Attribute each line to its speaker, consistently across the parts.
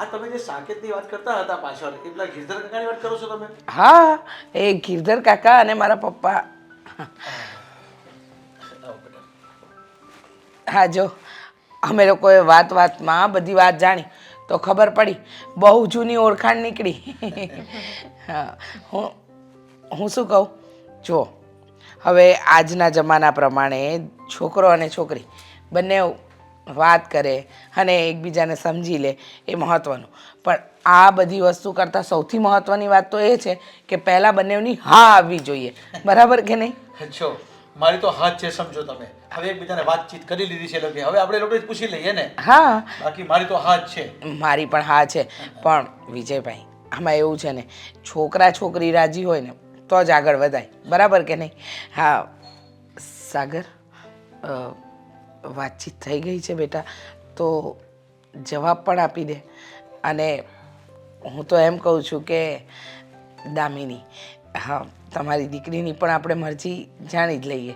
Speaker 1: આ તમે જે સાકેતની વાત કરતા હતા પાછળ
Speaker 2: હા, એ ગિરધર કાકા અને મારા પપ્પા. હા, જો, અમે લોકોએ વાત વાતમાં બધી વાત જાણી, તો ખબર પડી, બહુ જૂની ઓળખાણ નીકળી. હા, હું હું શું કહું? જો, હવે આજના જમાના પ્રમાણે છોકરો અને છોકરી બંને વાત કરે અને એકબીજાને સમજી લે એ મહત્ત્વનું પણ આ બધી વસ્તુ કરતાં સૌથી મહત્ત્વની વાત તો એ છે કે પહેલાં બંનેની હા આવવી જોઈએ. બરાબર કે નહીં?
Speaker 1: જો મારી તો હાથ છે સમજો તમે. હવે એકબીજાને વાતચીત કરી લીધી છે એટલે હવે આપણે લોકો પૂછી લઈએ ને.
Speaker 2: હા.
Speaker 1: બાકી મારી તો હાથ છે.
Speaker 2: મારી પણ હા છે. પણ વિજયભાઈ આમાં એવું છે ને છોકરા છોકરી રાજી હોય ને તો જ આગળ વધાય. બરાબર કે નહીં? હા સાગર અ, વાતચીત થઈ ગઈ છે બેટા તો જવાબ પણ આપી દે. અને હું તો એમ કહું છું કે દામિની હા તમારી દીકરીની પણ આપણે મરજી જાણી જ લઈએ.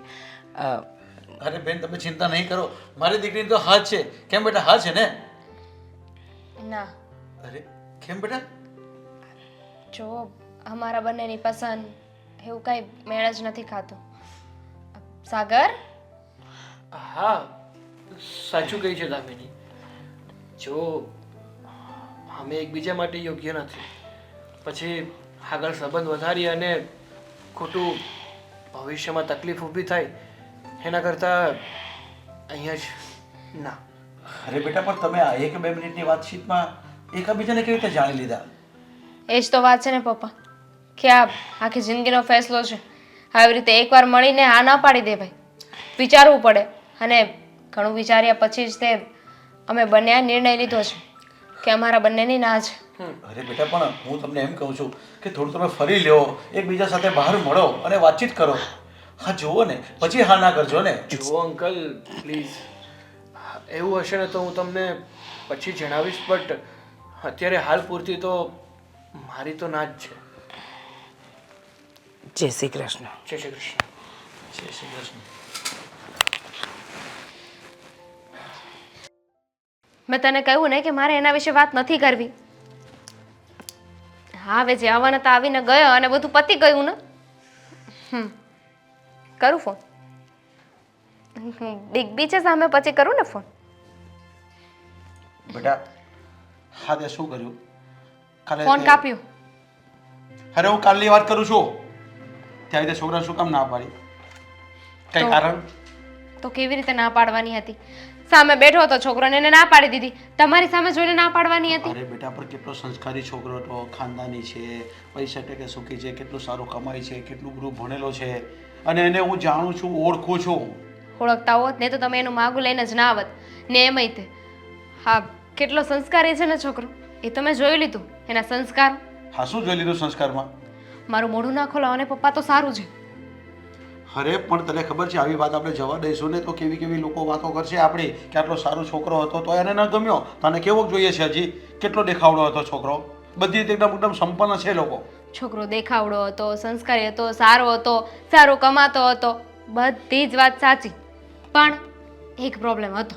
Speaker 1: અરે બેન તમે ચિંતા નહીં કરો. મારી દીકરીની તો હા છે. કેમ બેટા હા છે ને?
Speaker 3: ના.
Speaker 1: અરે કેમ બેટા?
Speaker 3: જો અમારા બંનેની પસંદ એવું કાંઈ મેળ જ નથી ખાતું. સાગર?
Speaker 4: હા સાચું કહી છે દામિની. જો અમે એકબીજા માટે યોગ્ય નથી પછી આગળ સંબંધ વધારી અને ખોટું ભવિષ્યમાં તકલીફ ઊભી થાય એના કરતાં અહીંયા જ ના.
Speaker 1: અરે બેટા પણ તમે આ એક બે મિનિટની વાતચીતમાં એકબીજાને કેવી રીતે જાણી લીધા?
Speaker 3: એ જ તો વાત છે ને પપ્પા કે આ આખી જિંદગીનો ફેસલો છે. આવી રીતે એકવાર મળીને આ ના પાડી દે ભાઈ. વિચારવું પડે. અને ઘણું વિચાર્યા પછી જ તે અમે બંને નિર્ણય લીધો છે કે અમારા બંનેની ના છે.
Speaker 1: અરે બેટા પણ હું તમને એમ કહું છું કે થોડું તમે ફરી લ્યો એકબીજા સાથે બહાર મળો અને વાતચીત કરો. હા જુઓ ને પછી હા ના કરજો ને.
Speaker 4: જુઓ અંકલ પ્લીઝ એવું હશે ને તો હું તમને પછી જણાવીશ બટ અત્યારે હાલ પૂરતી તો મારી તો ના જ છે.
Speaker 2: જય શ્રી કૃષ્ણ.
Speaker 4: જય શ્રી કૃષ્ણ.
Speaker 1: જય શ્રી કૃષ્ણ.
Speaker 3: મેં તને કહ્યું ને કે મારે એના વિશે વાત નથી કરવી. હા હવે જે આવવાના તો આવીને ગયો અને બધું પતી ગયું ને? હમ. કરું ફોન. બી છે સામે પછી કરું ને ફોન?
Speaker 1: બેટા હા તે શું કર્યું? કાલે
Speaker 3: ફોન કાપ્યો.
Speaker 1: અરે હું કાલની વાત કરું છું. ત્યારે તે છોકરા શું કામ ના પાડી? કઈ કારણ?
Speaker 3: તો કેવી રીતે ના પાડવાની હતી? સામે બેઠો હતો છોકરોને એને ના પાડી દીધી. તમારી સામે જોઈને ના પાડવાની હતી?
Speaker 1: અરે બેટા પર કેટલો સંસ્કારી છોકરો હતો ખાનદાની છે પૈસા ટકે સુખી છે કેટલું સારું કમાય છે કેટલું બધું ભણેલો છે. અને એને હું જાણું છું ઓળખું છું.
Speaker 3: ઓળખતા હોત ને તો તમે એનું માગું લઈને જ ના આવત. ને એમ તે. હા કેટલો સંસ્કારી છે ને છોકરો? એ તમે જોઈ લીધું એના સંસ્કાર?
Speaker 1: હા શું જોઈ લીધું સંસ્કારમાં?
Speaker 3: મારું મોઢું ના ખોલાવો અને પપ્પા તો સારું છે.
Speaker 1: અરે પણ તને ખબર છે આવી વાત આપણે જવા દઈશું ને તો કેવી કેવી લોકો વાતો કરશે આપણી કે આટલો સારો છોકરો હતો તો એને ન ગમ્યો. તને કેવો જોઈએ છે હજી? કેટલો દેખાવડો હતો છોકરો? બધી રીતે એકદમ એકદમ સંપન્ન છે લોકો.
Speaker 3: છોકરો દેખાવડો હતો સંસ્કારી હતો સારો હતો સારો કમાતો હતો બધી જ વાત સાચી. પણ એક પ્રોબ્લેમ હતો.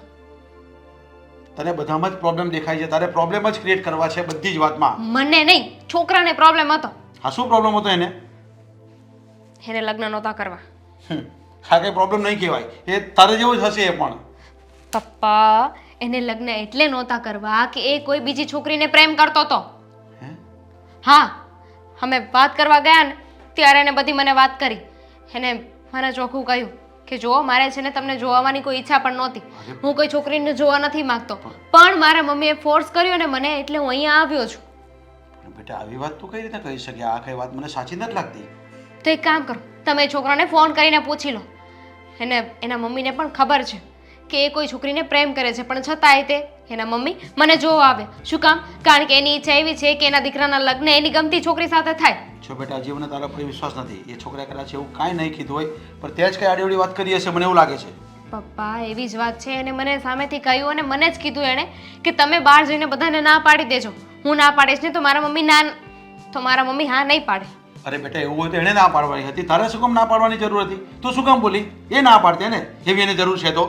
Speaker 1: તને બધામાં જ પ્રોબ્લેમ દેખાય છે તારે પ્રોબ્લેમ જ ક્રિએટ કરવા છે બધી જ વાતમાં.
Speaker 3: મને નહીં છોકરાને પ્રોબ્લેમ હતો.
Speaker 1: હા શું પ્રોબ્લેમ હતો એને?
Speaker 3: એને લગ્ન નહોતા કરવા.
Speaker 1: હમ, હા કંઈ પ્રોબ્લેમ નહીં કહેવાય. એ તારે જેવો જ હશે એ પણ.
Speaker 3: પપ્પા એને લગ્ન એટલે નહોતા કરવા કે એ કોઈ બીજી છોકરીને પ્રેમ કરતો હતો
Speaker 1: હે?
Speaker 3: હા અમે વાત કરવા ગયા ને ત્યારે એને બધી મને વાત કરી. એને મને ચોખ્ખું કહ્યું કે જો મારે છે ને તમને જોવાની કોઈ ઈચ્છા પણ નહોતી. હું કોઈ છોકરીને જોવા નથી માંગતો. પણ મારા મમ્મીએ ફોર્સ કર્યો ને મને એટલે હું અહીંયા આવ્યો છું.
Speaker 1: પણ બેટા આવી વાત તું કઈ રીતે કહી શકે? આ કઈ વાત મને સાચી નથી લાગતી.
Speaker 3: તો એક કામ કરો તમે છોકરાને ફોન કરીને પૂછી લો. એને એના મમ્મીને પણ ખબર છે કે એ કોઈ છોકરીને પ્રેમ કરે છે પણ છતાંય તે એના મમ્મી મને જોવા આવે. શું કામ? કારણ કે એની ઈચ્છા એવી છે કે એના દીકરાના લગ્ન એની ગમતી છોકરી સાથે થાય.
Speaker 1: છો બેટા હજી મને તારા પર વિશ્વાસ નથી. એ છોકરા કદાચ એવું કાંઈ નહીં કીધું હોય પણ તે જ કઈ આડી વાત કરી હશે મને એવું લાગે છે.
Speaker 3: પપ્પા એવી જ વાત છે. અને મને સામેથી કહ્યું અને મને જ કીધું એણે કે તમે બહાર જઈને બધાને ના પાડી દેજો. હું ના પાડીશ ને તો મારા મમ્મી ના તો મારા મમ્મી હા નહીં પાડે.
Speaker 1: અરે બેટા એવું હોય તો એણે ના પાડવાની હતી. તારે શું કામ ના પાડવાની જરૂર હતી? તું શું કામ બોલી? એ ના પાડતી ને જેવી એને જરૂર છે તો?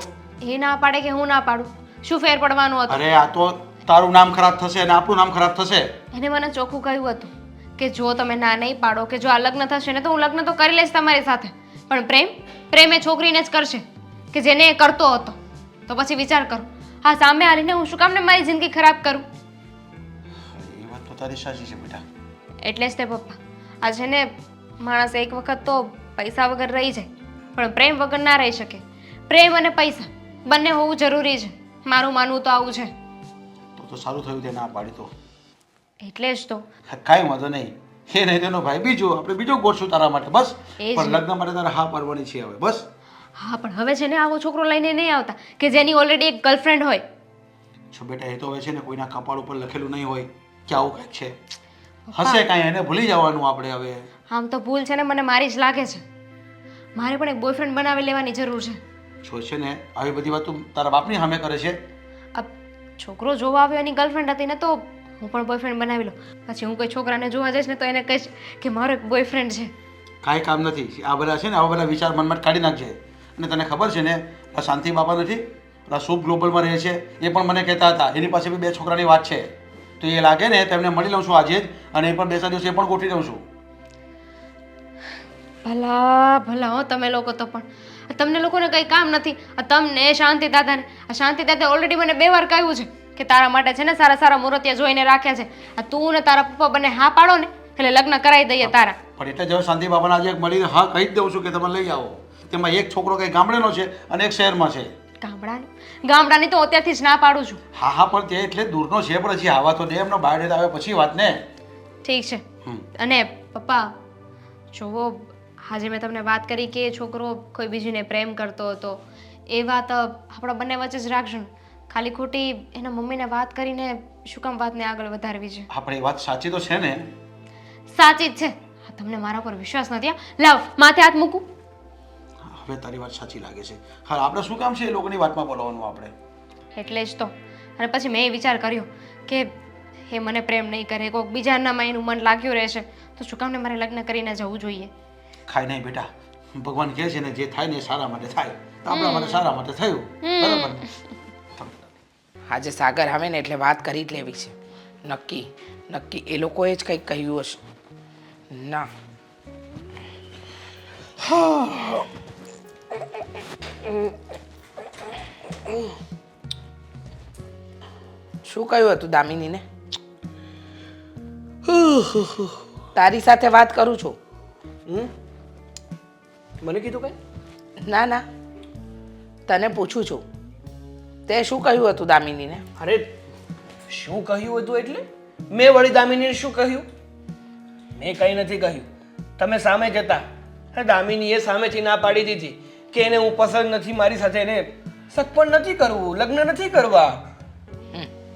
Speaker 3: એ ના પાડે કે હું ના પાડું? શું ફેર પડવાનું હતું?
Speaker 1: અરે આ તો તારું નામ ખરાબ થશે અને આપણું નામ ખરાબ થશે.
Speaker 3: એને મને ચોખ્ખું કહ્યું હતું કે જો તમે ના નહીં પાડો કે જો આ લગ્ન થશે ને તો હું લગ્ન તો કરી લઈશ તમારી સાથે. પણ પ્રેમ પ્રેમ એ છોકરીને જ કરશે કે જેને એ કરતો હતો. તો પછી વિચાર કરો હા સામે હાલીને હું શું કામ ને મારી જિંદગી ખરાબ કરું?
Speaker 1: એ વાત તો તારી સાચી છે બેટા.
Speaker 3: એટલે જ તે પપ્પા. આ છે ને માણસ એક વખત તો પૈસા વગર રહી જાય પણ પ્રેમ વગર ના રહી શકે. પ્રેમ અને પૈસા બંને હોવું જરૂરી છે. મારું માનવું તો આવું છે.
Speaker 1: તો તો સારું થયું તે ના પાડી તો.
Speaker 3: એટલે જ તો.
Speaker 1: કાંઈ વાંધો નહીં. એ નહીં તેનો ભાઈ બીજો આપણે બીજો ગોઠશું તારા માટે બસ.
Speaker 3: એ જ
Speaker 1: પણ લગ્ન માટે તારે હા પાડવાની છે હવે બસ.
Speaker 3: હા પણ હવે છે ને આવો છોકરો લઈને નહીં આવતા કે જેની ઓલરેડી એક ગર્લફ્રેન્ડ હોય.
Speaker 1: છો બેટા એ તો હવે છે ને કોઈના કપાળ ઉપર લખેલું નહીં હોય કે આવું કંઈક છે. હશે કાંઈ એને ભૂલી જવાનું આપણે હવે?
Speaker 3: આમ તો ભૂલ છે ને મને મારી જ લાગે છે. મારે પણ એક બોયફ્રેન્ડ બનાવી લેવાની જરૂર છે.
Speaker 1: જો છે ને આવી બધી વાતો તારા બાપની સામે કરે છે.
Speaker 3: આ છોકરો જોવા આવ્યો એની ગર્લફ્રેન્ડ હતી ને તો હું પણ બોયફ્રેન્ડ બનાવી લઉં. પછી હું કોઈ છોકરાને જોવા જઈશ ને તો એને કહીશ કે મારો એક બોયફ્રેન્ડ છે.
Speaker 1: કાંઈ કામ નથી. આ બધા છે ને આવા બધા વિચાર મનમાં કાઢી નાખજે. અને તને ખબર છે ને આ શાંતિ બાપા નથી આ શુભ ગ્લોબલમાં રહે છે. એ પણ મને કહેતા હતા. એની પાસે બી બે છોકરાની વાત છે. તો એ લાગે ને તેમને મળી લઉં છું આજે જ અને એ પણ બે ચાર દિવસ એ પણ ગોઠવી દઉં છું.
Speaker 3: ભલા ભલા હો તમે લોકો તો પણ. તમને લોકોને કંઈ કામ નથી. આ તમને શાંતિ દાદાને આ શાંતિ દાદા ઓલરેડી મને બે વાર કહ્યું છે કે તારા માટે છે ને સારા સારા મુહૂર્તિયા જોઈને રાખ્યા છે. આ તું ને તારા પપ્પા બંને હા પાડો ને એટલે લગ્ન કરાવી દઈએ તારા.
Speaker 1: પણ એટલે જો શાંતિ બાબાને આજે મળીને હા કહી જ દઉં છું કે તમે લઈ આવો. તેમાં એક છોકરો કંઈ ગામડેનો છે અને એક શહેરમાં છે.
Speaker 3: ગામડાની. ગામડાની તો અત્યારથી જ ના પાડું છું.
Speaker 1: હા હા પણ તે એટલે દૂરનો છે પણ હજી આવા તો દે એમનો બાયોડેટા આવે પછી વાત ને.
Speaker 3: ઠીક છે. અને પપ્પા જોવો આજે મેં તમને વાત કરી કે છોકરો કોઈ બીજીને પ્રેમ કરતો હતો. એ વાત આપણા બંને વચ્ચે જ રાખજો ખાલી ખોટી એના મમ્મીને વાત કરીને શું કામ વાતને આગળ વધારવી છે?
Speaker 1: આપણે વાત સાચી તો છે ને.
Speaker 3: સાચી જ છે. તમને મારા પર વિશ્વાસ નથી? લાવ માથે હાથ મૂકું.
Speaker 1: હવે તારી વાત સાચી લાગે છે. હા આપણે શું કામ છે એ લોકોની વાતમાં બોલવાનું આપણે?
Speaker 3: એટલે જ તો. અને પછી મેં એ વિચાર કર્યો કે એ મને પ્રેમ નહીં કરે કોઈક બીજાનામાં એનું મન લાગ્યું રહેશે તો શું કામને મારે લગ્ન કરીને જવું જોઈએ?
Speaker 1: ખાય નહીં બેટા. ભગવાન કહે છે ને જે થાય ને એ સારા માટે થાય. તો આપણા માટે સારા માટે થયું. બરાબર?
Speaker 2: આજે સાગર આવે ને એટલે વાત કરી જ લેવી છે. નક્કી નક્કી એ લોકોએ જ કંઈક કહ્યું હશે. ના. શું કહ્યું હતું દામિનીને? તારી સાથે વાત કરું છું.
Speaker 4: મને કીધું કઈ?
Speaker 2: ના ના. તને પૂછું છું. તે શું કહ્યું હતું દામિનીને?
Speaker 4: અરે, શું કહ્યું હતું એટલે? મેં વળી દામિનીને શું કહ્યું? મેં કંઈ નથી કહ્યું. તમે સામે જતા. દામિનીએ સામેથી ના પાડી દીધી. કે એને હું પસંદ નથી મારી સાથે એને સગપણ નથી કરવું લગ્ન નથી કરવા.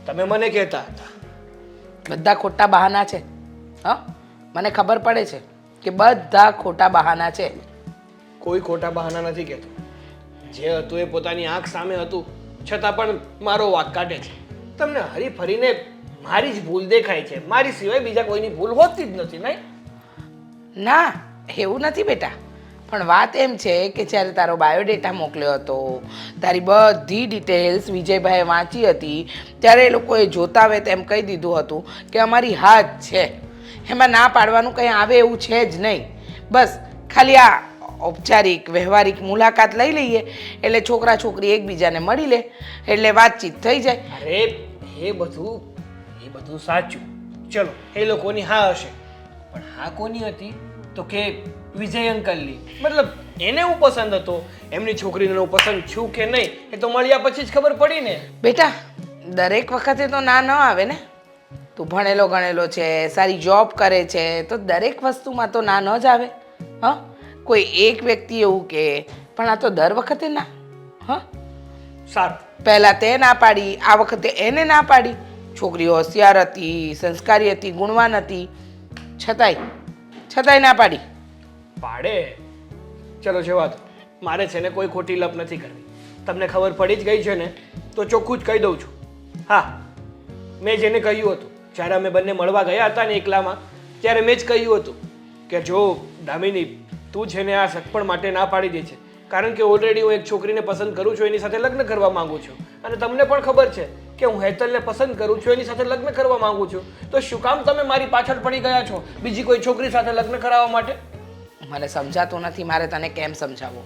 Speaker 4: તમે મને કહેતા હતા.
Speaker 2: બધા ખોટા બહાના છે. હા? મને ખબર પડે છે કે બધા ખોટા બહાના છે.
Speaker 4: કોઈ ખોટા બહાના નથી કહેતો. જે હતું એ પોતાની આંખ સામે હતું છતાં પણ મારો વાક કાઢે છે. તમને હરી ફરીને મારી જ ભૂલ દેખાય છે. મારી સિવાય બીજા કોઈની ભૂલ હોતી જ નથી નહીં?
Speaker 2: ના એવું નથી બેટા. પણ વાત એમ છે કે જ્યારે તારો બાયોડેટા મોકલ્યો હતો, તારી બધી ડિટેલ્સ વિજયભાઈએ વાંચી હતી, ત્યારે એ લોકોએ જોતા હોય તેમ કહી દીધું હતું કે અમારી હાથ છે. એમાં ના પાડવાનું કંઈ આવે એવું છે જ નહીં. બસ, ખાલી આ ઔપચારિક, વ્યવહારિક મુલાકાત લઈ લઈએ, એટલે છોકરા છોકરી એકબીજાને મળી લે, એટલે વાતચીત થઈ જાય.
Speaker 4: અરે, એ બધું એ બધું સાચું. ચલો, એ લોકોની હા હશે. પણ હા કોની હતી? તો કે વિજય અંકલની. મતલબ એને હું પસંદ હતો? એમની છોકરીને હું પસંદ છું કે નહીં? એ તો મળ્યા પછી જ ખબર પડી ને.
Speaker 2: બેટા દરેક વખતે તો ના ન આવે ને. તું ભણેલો ગણેલો છે સારી જોબ કરે છે તો દરેક વસ્તુમાં તો ના ન જ આવે. હા? કોઈ એક વ્યક્તિ એવું કે પણ આ તો દર વખતે ના. હા?
Speaker 4: સારું.
Speaker 2: પહેલાં તે ના પાડી આ વખતે એને ના પાડી. છોકરી હોશિયાર હતી સંસ્કારી હતી ગુણવાન હતી. છતાંય છતાંય ના પાડી.
Speaker 4: પાડે? ચલો છે વાત. મારે છે ને કોઈ ખોટી લપ નથી કરવી. તમને ખબર પડી જ ગઈ છે ને, તો ચોખ્ખું જ કહી દઉં છું. હા, મેં જેને કહ્યું હતું, જ્યારે અમે બંને મળવા ગયા હતા ને એકલામાં, ત્યારે મેં જ કહ્યું હતું કે જો, દામિની, તું છે ને આ સગપણ માટે ના પાડી દે છે. કારણ કે ઓલરેડી હું એક છોકરીને પસંદ કરું છું, એની સાથે લગ્ન કરવા માંગુ છું. અને તમને પણ ખબર છે કે હું હેતલને પસંદ કરું છું એની સાથે લગ્ન કરવા માંગુ છું. તો શું કામ તમે મારી પાછળ પડી ગયા છો? બીજી કોઈ છોકરી સાથે લગ્ન કરાવવા માટે?
Speaker 2: મને સમજાતું નથી મારે તને કેમ સમજાવો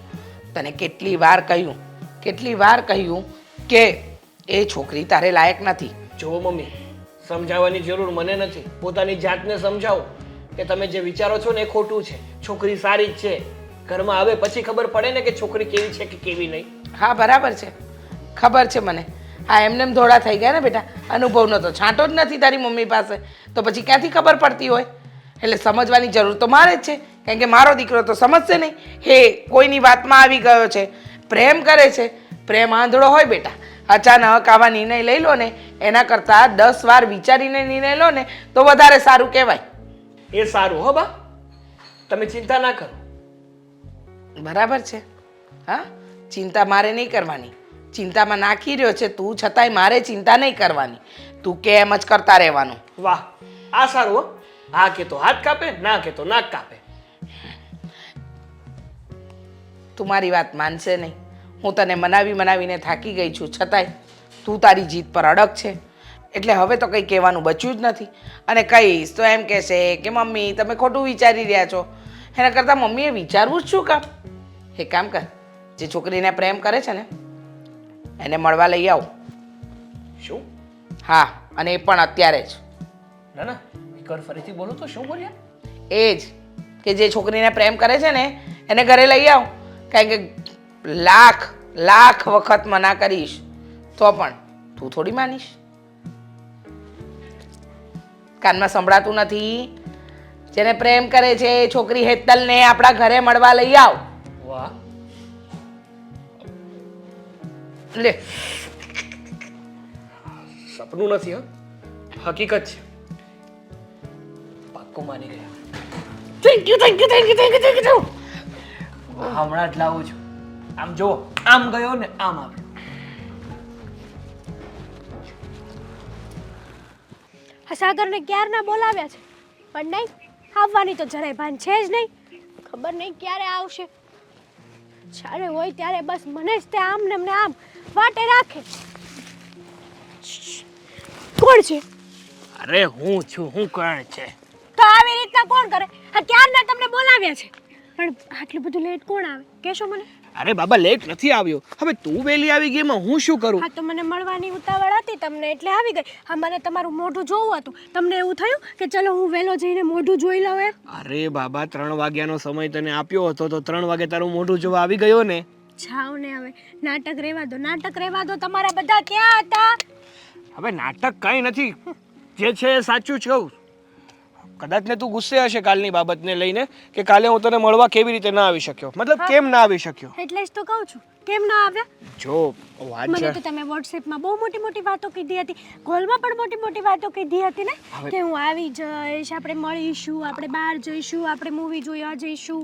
Speaker 2: તને કેટલી વાર કહ્યું કેટલી વાર કહ્યું કે એ છોકરી તારે લાયક નથી?
Speaker 4: જો મમ્મી સમજાવવાની જરૂર મને નથી. પોતાની જાતને સમજાવો કે તમે જે વિચારો છો ને એ ખોટું છે. છોકરી સારી જ છે. ઘરમાં આવે પછી ખબર પડે ને કે છોકરી કેવી છે કે કેવી નહીં.
Speaker 2: હા બરાબર છે. ખબર છે મને. હા એમને એમ ધોળા થઈ ગયા ને બેટા. અનુભવનો તો છાંટો જ નથી તારી મમ્મી પાસે. તો પછી ક્યાંથી ખબર પડતી હોય? એટલે સમજવાની જરૂર તો મારે જ છે. કારણ કે મારો દીકરો તો સમજશે નહીં. હે કોઈની વાતમાં આવી ગયો છે. પ્રેમ કરે છે. પ્રેમ આંધળો હોય બેટા. અચાનક આવા નિર્ણય લઈ લો ને. એના કરતાં દસ વાર વિચારીને નિર્ણય લો ને તો વધારે સારું કહેવાય.
Speaker 4: એ સારું હો બા. તમે ચિંતા ના કરો.
Speaker 2: બરાબર છે. હા? ચિંતા મારે નહીં કરવાની. ચિંતામાં નાખી રહ્યો છે તું છતાંય મારે ચિંતા નહીં કરવાની. તું કે એમ જ કરતા રહેવાનું.
Speaker 4: વાહ આ સારું હો. કે તો હાથ કાપે ના કે તો નાક કાપે.
Speaker 2: તું મારી વાત માનશે નહીં. હું તને મનાવી મનાવીને થાકી ગઈ છું છતાંય તું તારી જીત પર અડગ છે. એટલે હવે તો કંઈ કહેવાનું બચ્યું જ નથી. અને કહીશ તો એમ કહેશે કે મમ્મી તમે ખોટું વિચારી રહ્યા છો. એના કરતાં મમ્મીએ વિચારવું જ શું કામ? એક કામ કર જે છોકરીને પ્રેમ કરે છે ને એને મળવા લઈ આવો.
Speaker 4: શું?
Speaker 2: હા અને એ પણ અત્યારે જ.
Speaker 4: ના ના એકવાર ફરીથી બોલો તો શું બોલ્યા?
Speaker 2: એ જ કે જે છોકરીને પ્રેમ કરે છે ને એને ઘરે લઈ આવ. કારણ કે લાખ લાખ વખત મના કરીશ તો પણ તું થોડી માનીશ. કાનમાં સંભળાતું નથી. જેને પ્રેમ કરે છે એ છોકરી હેતલને આપણા ઘરે મળવા લઈ આવ. લે.
Speaker 4: સપનું નથી હા. હકીકત છે. પાક્કો માની ગયા.
Speaker 2: Thank you thank you thank you thank you thank you
Speaker 4: હમણાં જ લાવું છું. આમ જો આમ ગયો ને આમ આવ્યો.
Speaker 5: આ સાગરને ક્યારના બોલાવ્યા છે? પણ નહીં આવવાની તો જરાય ભાન છે જ નહીં. ખબર નહીં ક્યારે આવશે. જ્યારે હોય ત્યારે બસ મને જ તે આમ ને આમ વાટે રાખે. કોણ છે?
Speaker 4: અરે હું છું હું કોણ છે?
Speaker 5: તો આવી રીતના કોણ કરે? આ ક્યારના તમને બોલાવ્યા છે? પણ આટલું બધું લેટ કોણ આવે? કહેશો મને.
Speaker 4: અરે બાબા લેટ નથી આવ્યો. હવે તું વહેલી આવી ગઈ એમાં હું શું કરું?
Speaker 5: હા તો મને મળવાની ઉતાવળ હતી તમને એટલે આવી ગઈ. હા મને તમારું મોઢું જોવું હતું. તમને એવું થયું કે ચલો હું વહેલો જઈને મોઢું જોઈ લઉં એમ?
Speaker 4: અરે બાબા ત્રણ વાગ્યાનો સમય તને આપ્યો હતો તો ત્રણ વાગે તારું મોઢું જોવા આવી ગયો ને?
Speaker 5: છાવ ને હવે. નાટક રહેવા દો નાટક રહેવા દો. તમારા બધા ક્યાં હતા?
Speaker 4: હવે નાટક કઈ નથી. જે છે સાચું જ કહું. કદાચ ને તું ગુસ્સે હશે કાલની બાબતને લઈને કે કાલે હું તને મળવા કેવી રીતે ના આવી શક્યો? મતલબ કેમ ના આવી શક્યો?
Speaker 5: એટલે જ તો કહું છું. કેમ ના આવ્યા?
Speaker 4: જો વાત
Speaker 5: મને તો તમે વોટ્સએપમાં બહુ મોટી મોટી વાતો કીધી હતી. કોલમાં પણ મોટી મોટી વાતો કીધી હતી ને? કે હું આવી જઈશ આપણે મળીશું આપણે બહાર જઈશું આપણે મૂવી જોયા જઈશું.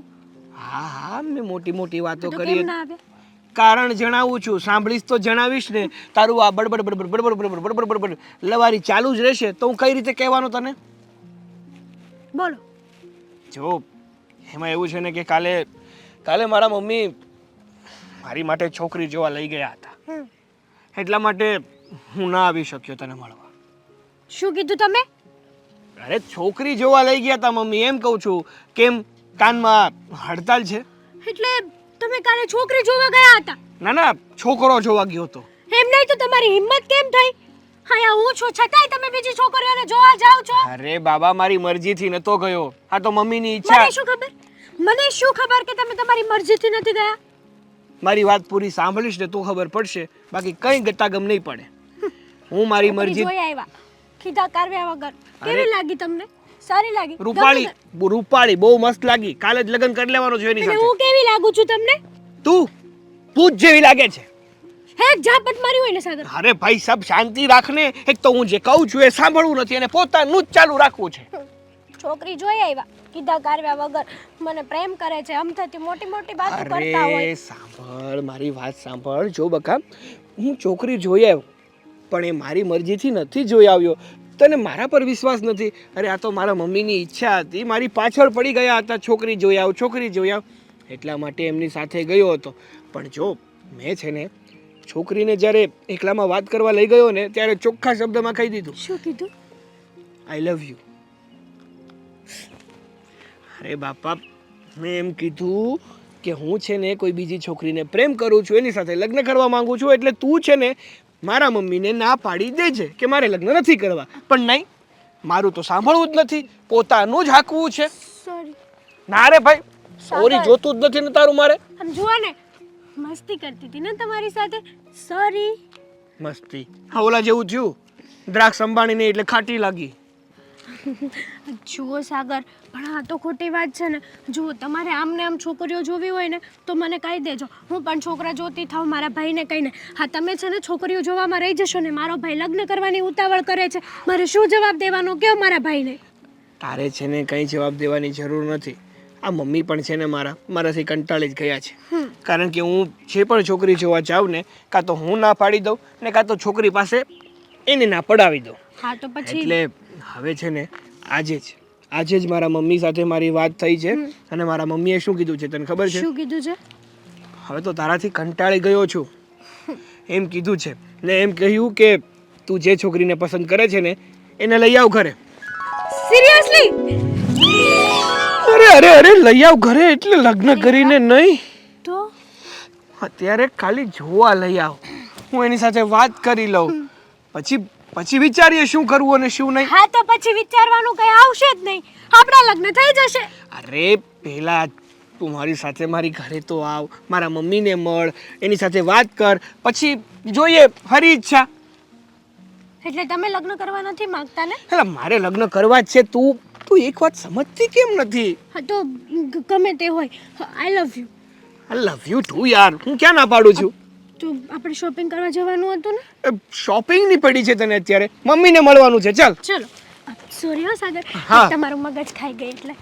Speaker 4: હા હા મેં મોટી મોટી વાતો કરી.
Speaker 5: કેમ ના આવ્યા?
Speaker 4: કારણ જણાવું છું સાંભળીશ તો જણાવીશ ને. તારું આ બડબડ બડબડ બડબડ બડબડ બડબડ બડબડ લવારી ચાલુ જ રહેશે. તો હું કઈ રીતે કહેવાનું તને?
Speaker 5: બોલો.
Speaker 4: જો એમાં એવું છે ને કે કાલે કાલે મારા મમ્મી મારી માટે છોકરી જોવા લઈ ગયા હતા. એટલા માટે હું ના આવી શક્યો તને મળવા.
Speaker 5: શું કીધું તમે?
Speaker 4: અરે છોકરી જોવા લઈ ગયા હતા મમ્મી એમ કહું છું કેમ કાનમાં હડતાલ છે?
Speaker 5: એટલે તમે કાલે છોકરી જોવા ગયા હતા?
Speaker 4: ના ના છોકરો જોવા ગયો હતો.
Speaker 5: એમ નહીં તો તમારી હિંમત કેમ થઈ? અહીંયા હું છું. છતાંય તમે બીજી છોકરીઓને જોવા જાવ છો.
Speaker 4: અરે બાબા મારી મરજીથી નતો ગયો. આ તો મમ્મીની ઈચ્છા.
Speaker 5: મને શું ખબર? મને શું ખબર કે તમે તમારી મરજીથી નથી ગયા?
Speaker 4: મારી વાત પૂરી સાંભળીશ ને તો ખબર પડશે. બાકી કઈ ગતાગમ નહીં પડે. હું મારી મરજી
Speaker 5: જોઈ આવ્યા. કીધા કારવ્યા વગર કેવી લાગી તમને? સારી લાગી?
Speaker 4: રૂપાળી રૂપાળી બહુ મસ્ત લાગી. કાલે જ લગ્ન કરી લેવાનો છે એની સાથે.
Speaker 5: હું કેવી લાગુ છું તમને?
Speaker 4: તું પૂજ જેવી લાગે છે.
Speaker 5: હે જાપટ મારી હોય ને સાગર.
Speaker 4: અરે ભાઈ સબ શાંતિ રાખને. એક તો હું જે કહું છું એ સાંભળવું નથી અને પોતાનું જ ચાલુ રાખવું છે.
Speaker 5: છોકરી જોઈ આવ્યા કીધા કારવ્યા વગર. મને પ્રેમ કરે છે આમ થતી મોટી મોટી વાતો કરતા હોય.
Speaker 4: અરે સાંભળ મારી વાત સાંભળ. જો બકા હું છોકરી જોઈ આવ્યો પણ એ મારી મરજીથી નથી જોઈ આવ્યો. તને મારા પર વિશ્વાસ નથી? અરે આ તો મારા મમ્મીની ઈચ્છા હતી. મારી પાછળ પડી ગયા હતા છોકરી જોઈ આવ છોકરી જોઈ આવ. એટલા માટે એમની સાથે ગયો હતો. પણ જો મેં છે ને છોકરીને જ્યારે એકલામાં વાત કરવા લઈ ગયો ને ત્યારે ચોખ્ખા શબ્દમાં કહી દીધું
Speaker 5: શું કીધું?
Speaker 4: આઈ લવ યુ અરે બાપા મેં એમ કીધું કે હું છે ને કોઈ બીજી છોકરીને પ્રેમ કરું છું એની સાથે લગ્ન કરવા માંગુ છું એટલે તું છે ને મારા મમ્મીને ના પાડી દેજે કે મારે લગ્ન નથી કરવા. પણ નહીં મારું તો સાંભળવું જ નથી પોતાનું જ હાકવું છે.
Speaker 5: સોરી
Speaker 4: ના રે ભાઈ સોરી જોતું જ નથી ને તારું મારે.
Speaker 5: આમ જુઓ ને મસ્તી કરતી હતી ને તમારી સાથે? સોરી
Speaker 4: મસ્તી. હા ઓલા જેવું થયું. દ્રાક્ષ અંબાણીને એટલે ખાટી લાગી.
Speaker 5: જુઓ સાગર પણ આ તો ખોટી વાત છે ને. જુઓ તમારે આમ ને આમ છોકરીઓ જોવી હોય ને તો મને કહી દેજો. હું પણ છોકરા જોતી થાવ મારા ભાઈને કહીને. હા તમે છે ને છોકરીઓ જોવામાં રહી જશો ને મારો ભાઈ લગ્ન કરવાની ઉતાવળ કરે છે. મારે શું જવાબ દેવાનો કયો મારા ભાઈને?
Speaker 4: તારે છે ને કંઈ જવાબ દેવાની જરૂર નથી. આ મમ્મી પણ છે ને મારા મારાથી કંટાળી જ ગયા છે. કારણ કે હું જે પણ છોકરી જોવા જાઉં ને કાં તો હું ના પાડી દઉં ને કાં તો છોકરી પાસે એને ના પડાવી દઉં.
Speaker 5: હા તો પછી?
Speaker 4: એટલે હવે છે ને આજે જ આજે જ મારા મમ્મી સાથે મારી વાત થઈ છે અને મારા મમ્મીએ શું કીધું છે તને ખબર છે?
Speaker 5: શું કીધું છે?
Speaker 4: હવે તો તારાથી કંટાળી ગયો છું. એમ કીધું છે. ને એમ કહ્યું કે તું જે છોકરીને પસંદ કરે છે ને એને લઈ આવ ઘરે.
Speaker 5: સિરિયસલી
Speaker 4: અરે અરે અરે લઈ આવ ઘરે એટલે લગ્ન કરીને નહીં.
Speaker 5: તો?
Speaker 4: અત્યારે ખાલી જોવા લઈ આવ. હું એની સાથે વાત કરી લઉં. પછી પછી વિચારીએ શું કરવું અને શું નહીં.
Speaker 5: હા તો પછી વિચારવાનું કઈ આવશે જ નહીં. આપણા લગ્ન થઈ જશે.
Speaker 4: અરે પેલા તું મારી સાથે મારી ઘરે તો આવ. મારા મમ્મીને મળ. એની સાથે વાત કર. પછી જોઈએ ફરી ઈચ્છા.
Speaker 5: એટલે તમે લગ્ન કરવા નથી માંગતા ને
Speaker 4: એટલે મારે લગ્ન કરવા જ છે. તું તું એક વાત સમજતી કેમ નથી?
Speaker 5: હા તો ગમે તે હોય. I love you
Speaker 4: I love you too યાર. હું ક્યાં ના પાડું છું?
Speaker 5: તો આપણે શોપિંગ કરવા જવાનું હતું ને?
Speaker 4: શોપિંગની પડી છે તને અત્યારે. મમ્મીને મળવાનું છે. ચાલ.
Speaker 5: ચલો. સોરી હો સાગર. તમારું મગજ ખાઈ ગઈ એટલે.